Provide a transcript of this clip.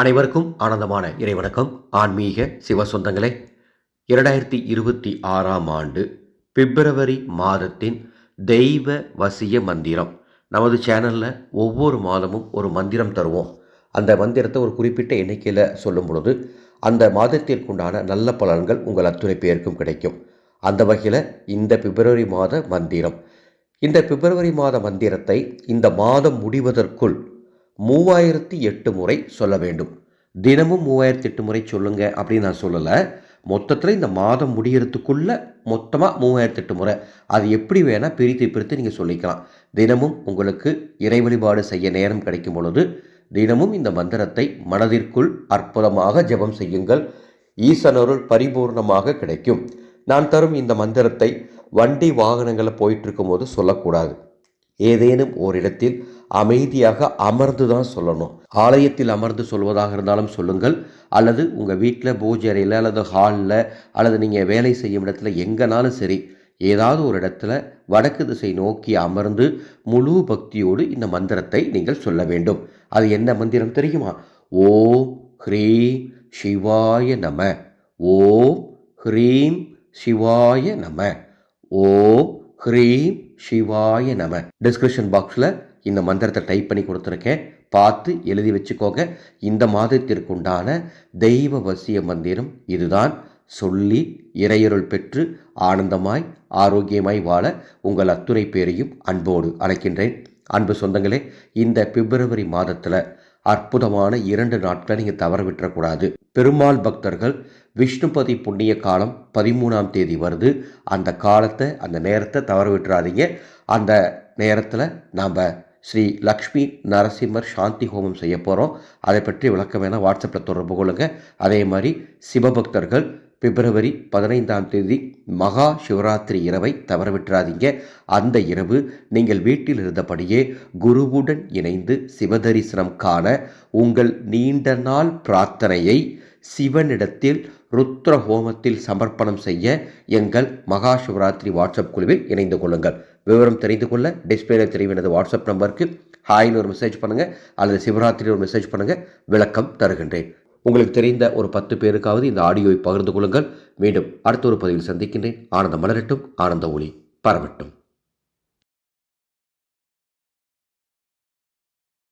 அனைவருக்கும் ஆனந்தமான இறைவணக்கம். ஆன்மீக சிவ சொந்தங்களே இரண்டாயிரத்தி இருபத்தி ஆறாம் ஆண்டு பிப்ரவரி மாதத்தின் தெய்வ வசிய மந்திரம். நமது சேனலில் ஒவ்வொரு மாதமும் ஒரு மந்திரம் தருவோம். அந்த மந்திரத்தை ஒரு குறிப்பிட்ட எண்ணிக்கையில் சொல்லும் பொழுது அந்த மாதத்திற்குண்டான நல்ல பலன்கள் உங்கள் அத்துணை பேருக்கும் கிடைக்கும். அந்த வகையில் இந்த பிப்ரவரி மாத மந்திரம். இந்த பிப்ரவரி மாத மந்திரத்தை இந்த மாதம் முடிவதற்குள் மூவாயிரத்தி எட்டு முறை சொல்ல வேண்டும். தினமும் மூவாயிரத்தி எட்டு முறை சொல்லுங்க அப்படின்னு நான் சொல்லலை. மொத்தத்தில் இந்த மாதம் முடிகிறதுக்குள்ளே மொத்தமாக மூவாயிரத்தி எட்டு முறை. அது எப்படி வேணால் பிரித்து பிரித்து நீங்கள் சொல்லிக்கலாம். தினமும் உங்களுக்கு இறை வழிபாடு செய்ய நேரம் கிடைக்கும் பொழுது தினமும் இந்த மந்திரத்தை மனதிற்குள் அற்புதமாக ஜெபம் செய்யுங்கள். ஈசனருள் பரிபூர்ணமாக கிடைக்கும். நான் தரும் இந்த மந்திரத்தை வண்டி வாகனங்களில் போயிட்டு இருக்கும்போது சொல்லக்கூடாது. ஏதேனும் ஓரிடத்தில் அமைதியாக அமர்ந்து தான் சொல்லணும். ஆலயத்தில் அமர்ந்து சொல்வதாக இருந்தாலும் சொல்லுங்கள். அல்லது உங்கள் வீட்டில் பூஜை அறையில் அல்லது ஹாலில் அல்லது நீங்கள் வேலை செய்யும் இடத்துல எங்கேனாலும் சரி ஏதாவது ஒரு இடத்துல வடக்கு திசை நோக்கி அமர்ந்து முழு பக்தியோடு இந்த மந்திரத்தை நீங்கள் சொல்ல வேண்டும். அது என்ன மந்திரம் தெரியுமா? ஓம் ஹ்ரீம் சிவாய நம. ஓம் ஹ்ரீம் சிவாய நம. ஓம் ஹ்ரீம் சிவாய நம. டிஸ்கிரிப்ஷன் பாக்ஸில் இந்த மந்திரத்தை டைப் பண்ணி கொடுத்துருக்கேன். பார்த்து எழுதி வச்சுக்கோங்க. இந்த மாதத்திற்குண்டான தெய்வ வசிய மந்திரம் இதுதான். சொல்லி இறையருள் பெற்று ஆனந்தமாய் ஆரோக்கியமாய் வாழ உங்கள் அத்துணை பேரையும் அன்போடு அழைக்கின்றேன். அன்பு சொந்தங்களே இந்த பிப்ரவரி மாதத்தில் அற்புதமான இரண்டு நாட்களை நீங்கள் தவற விட்டுறக்கூடாது. பெருமாள் பக்தர்கள் விஷ்ணுபதி புண்ணிய காலம் பதிமூணாம் தேதி வருது. அந்த காலத்தை அந்த நேரத்தை தவற விட்டுறாதீங்க. அந்த நேரத்தில் நாம் ஸ்ரீ லக்ஷ்மி நரசிம்மர் சாந்தி ஹோமம் செய்ய போகிறோம் அதை பற்றி விளக்கம் வேணால் வாட்ஸ்அப்பில் தொடர்பு கொள்ளுங்கள் அதே மாதிரி சிவபக்தர்கள் பிப்ரவரி பதினைந்தாம் தேதி மகா சிவராத்திரி இரவை தவற விட்டுறாதீங்க அந்த இரவு நீங்கள் வீட்டில் இருந்தபடியே குருவுடன் இணைந்து சிவதரிசனம் காண உங்கள் நீண்ட நாள் பிரார்த்தனையை சிவனிடத்தில் ருத்ர ஹோமத்தில் சமர்ப்பணம் செய்ய எங்கள் மகா சிவராத்திரி வாட்ஸ்அப் குழுவில் இணைந்து கொள்ளுங்கள். விவரம் தெரிந்து கொள்ள டிஸ்பிளே தெரிவினது வாட்ஸ்அப் நம்பருக்கு ஹாய்னு ஒரு மெசேஜ் பண்ணுங்கள் அல்லது சிவராத்திரி ஒரு மெசேஜ் பண்ணுங்கள் விளக்கம் தருகின்றேன். உங்களுக்கு தெரிந்த ஒரு பத்து பேருக்காவது இந்த ஆடியோவை பகிர்ந்து கொள்ளுங்கள். மீண்டும் அடுத்த ஒரு பதிவில் சந்திக்கின்றேன். ஆனந்த மலரட்டும் ஆனந்த ஒளி பரவட்டும்.